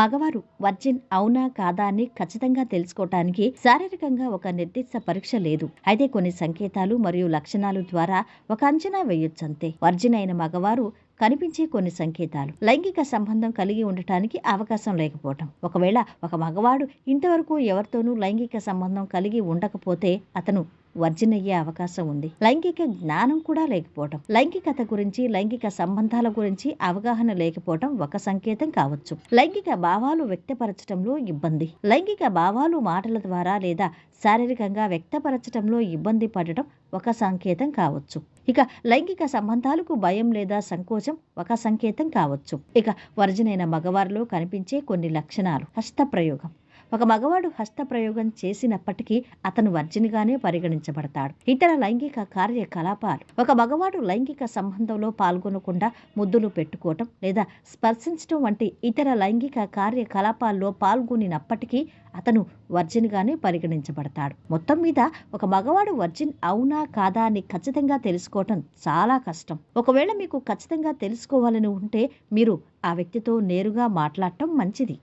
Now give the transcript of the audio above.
మగవారు వర్జిన్ అవునా కాదా అని ఖచ్చితంగా తెలుసుకోవటానికి శారీరకంగా ఒక నిర్దిష్ట పరీక్ష లేదు. అయితే కొన్ని సంకేతాలు మరియు లక్షణాలు ద్వారా ఒక అంచనా వేయొచ్చంతే వర్జిన్ అయిన మగవారు కనిపించే కొన్ని సంకేతాలు. లైంగిక సంబంధం కలిగి ఉండటానికి అవకాశం లేకపోవటం. ఒకవేళ ఒక మగవాడు ఇంతవరకు ఎవరితోనూ లైంగిక సంబంధం కలిగి ఉండకపోతే అతను వర్జిన్ అయ్యే అవకాశం ఉంది. లైంగిక జ్ఞానం కూడా లేకపోవటం. లైంగికత గురించి లైంగిక సంబంధాల గురించి అవగాహన లేకపోవటం ఒక సంకేతం కావచ్చు. లైంగిక భావాలు వ్యక్తపరచడంలో ఇబ్బంది. లైంగిక భావాలు మాటల ద్వారా లేదా శారీరకంగా వ్యక్తపరచడంలో ఇబ్బంది పడటం ఒక సంకేతం కావచ్చు. ఇక లైంగిక సంబంధాలకు భయం లేదా సంకోచం ఒక సంకేతం కావచ్చు. ఇక వర్జినైన మగవారిలో కనిపించే కొన్ని లక్షణాలు. హస్తప్రయోగం. ఒక మగవాడు హస్తప్రయోగం చేసినప్పటికీ అతను వర్జినిగానే పరిగణించబడతాడు. ఇతర లైంగిక కార్యకలాపాలు. ఒక మగవాడు లైంగిక సంబంధంలో పాల్గొనకుండా ముద్దులు పెట్టుకోవటం లేదా స్పర్శించడం వంటి ఇతర లైంగిక కార్యకలాపాల్లో పాల్గొనినప్పటికీ అతను వర్జిన్గానే పరిగణించబడతాడు. మొత్తం మీద ఒక మగవాడు వర్జిన్ అవునా కాదా అని ఖచ్చితంగా తెలుసుకోవటం చాలా కష్టం. ఒకవేళ మీకు ఖచ్చితంగా తెలుసుకోవాలని ఉంటే మీరు ఆ వ్యక్తితో నేరుగా మాట్లాడటం మంచిది.